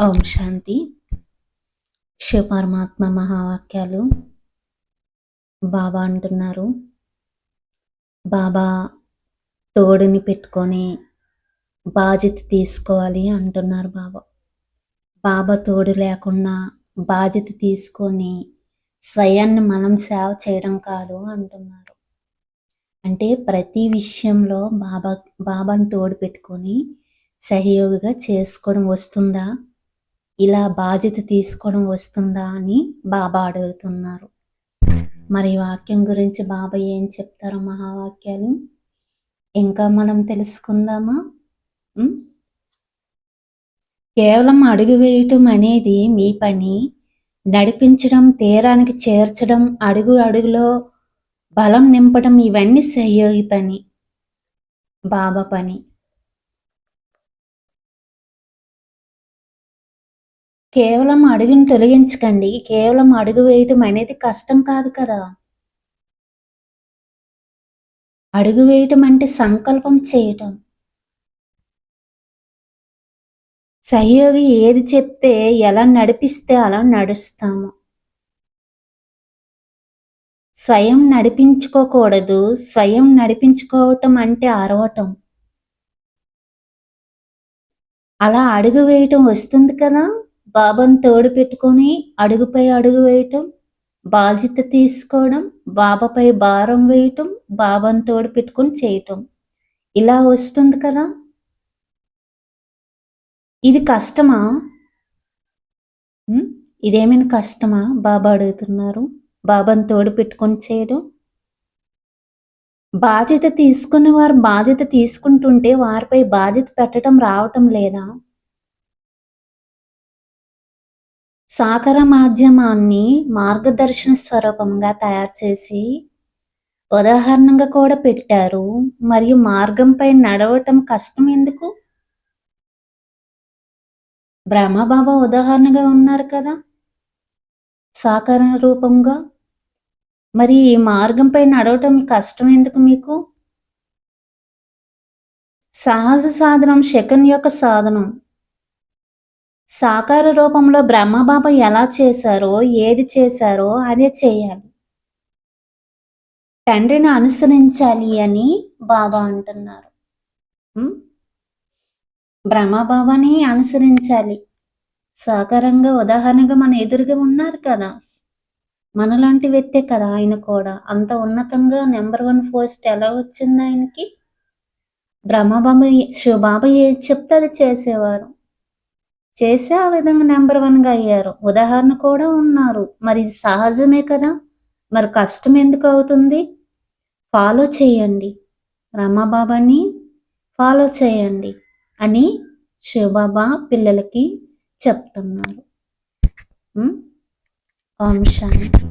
ఓం శాంతి. శివపరమాత్మ మహావాక్యాలు బాబా అంటున్నారు. బాబా తోడుని పెట్టుకొని బాధ్యత తీసుకోవాలి అంటున్నారు బాబా. బాబా తోడు లేకుండా బాధ్యత తీసుకొని స్వయాన్ని మనం సేవ చేయడం కాదు అంటున్నారు. అంటే ప్రతి విషయంలో బాబా బాబాని తోడు పెట్టుకొని సహయోగిగా చేసుకోవడం వస్తుందా? ఇలా బాధ్యత తీసుకోవడం వస్తుందా అని బాబా అడుగుతున్నారు. మరి వాక్యం గురించి బాబా ఏం చెప్తారో మహావాక్యాలు? ఇంకా మనం తెలుసుకుందామా? కేవలం అడుగు వేయటం అనేది మీ పని. నడిపించడం తీరానికి చేర్చడం అడుగు అడుగులో బలం నింపడం ఇవన్నీ సహయోగి పని. బాబా పని. కేవలం అడుగుని తొలగించకండి. కేవలం అడుగు వేయటం అనేది కష్టం కాదు కదా. అడుగు వేయటం అంటే సంకల్పం చేయటం. సహయోగి ఏది చెప్తే ఎలా నడిపిస్తే అలా నడుస్తాము. స్వయం నడిపించుకోకూడదు. స్వయం నడిపించుకోవటం అంటే అరవటం. అలా అడుగు వేయటం వస్తుంది కదా. బాబాను తోడు పెట్టుకొని అడుగుపై అడుగు వేయటం బాధ్యత తీసుకోవడం బాబాపై భారం వేయటం బాబాను తోడు పెట్టుకొని చేయటం. ఇలా వస్తుంది కదా? ఇది కష్టమా? ఇదేమైనా కష్టమా? బాబా అడుగుతున్నారు. బాబాను తోడు పెట్టుకొని చేయడం. బాధ్యత తీసుకున్న వారు బాధ్యత తీసుకుంటుంటే వారిపై బాధ్యత పెట్టడం రావటం లేదా? సాకర మాధ్యమాన్ని మార్గదర్శన స్వరూపంగా తయారు చేసి ఉదాహరణగా కూడా పెట్టారు. మరియు మార్గంపై నడవటం కష్టం ఎందుకు? బ్రహ్మబాబా ఉదాహరణగా ఉన్నారు కదా. సాకార రూపంగా. మరి ఈ మార్గంపై నడవటం కష్టం ఎందుకు మీకు? సహజ సాధనం శకన్ యొక్క సాధనం. సాకార రూపంలో బ్రహ్మబాబు ఎలా చేశారో ఏది చేశారో అదే చేయాలి. తండ్రిని అనుసరించాలి అని బాబా అంటున్నారు. బ్రహ్మబాబాని అనుసరించాలి. సాకారంగా ఉదాహరణగా మన ఎదురుగా ఉన్నారు కదా. మనలాంటి వ్యక్తే కదా ఆయన కూడా. అంత ఉన్నతంగా నెంబర్ వన్ పోస్ట్ ఎలా వచ్చింది ఆయనకి? బ్రహ్మబాబు శివబాబు ఏది చెప్తే అది చేసేవారు. చేసే ఆ విధంగా నెంబర్ వన్గా అయ్యారు. ఉదాహరణ కూడా ఉన్నారు. మరి సహజమే కదా? మరి కష్టం ఎందుకు అవుతుంది? ఫాలో చేయండి. రమాబాబాని ఫాలో చేయండి అని శివబాబా పిల్లలకి చెప్తున్నారు. ఓం శాంతి.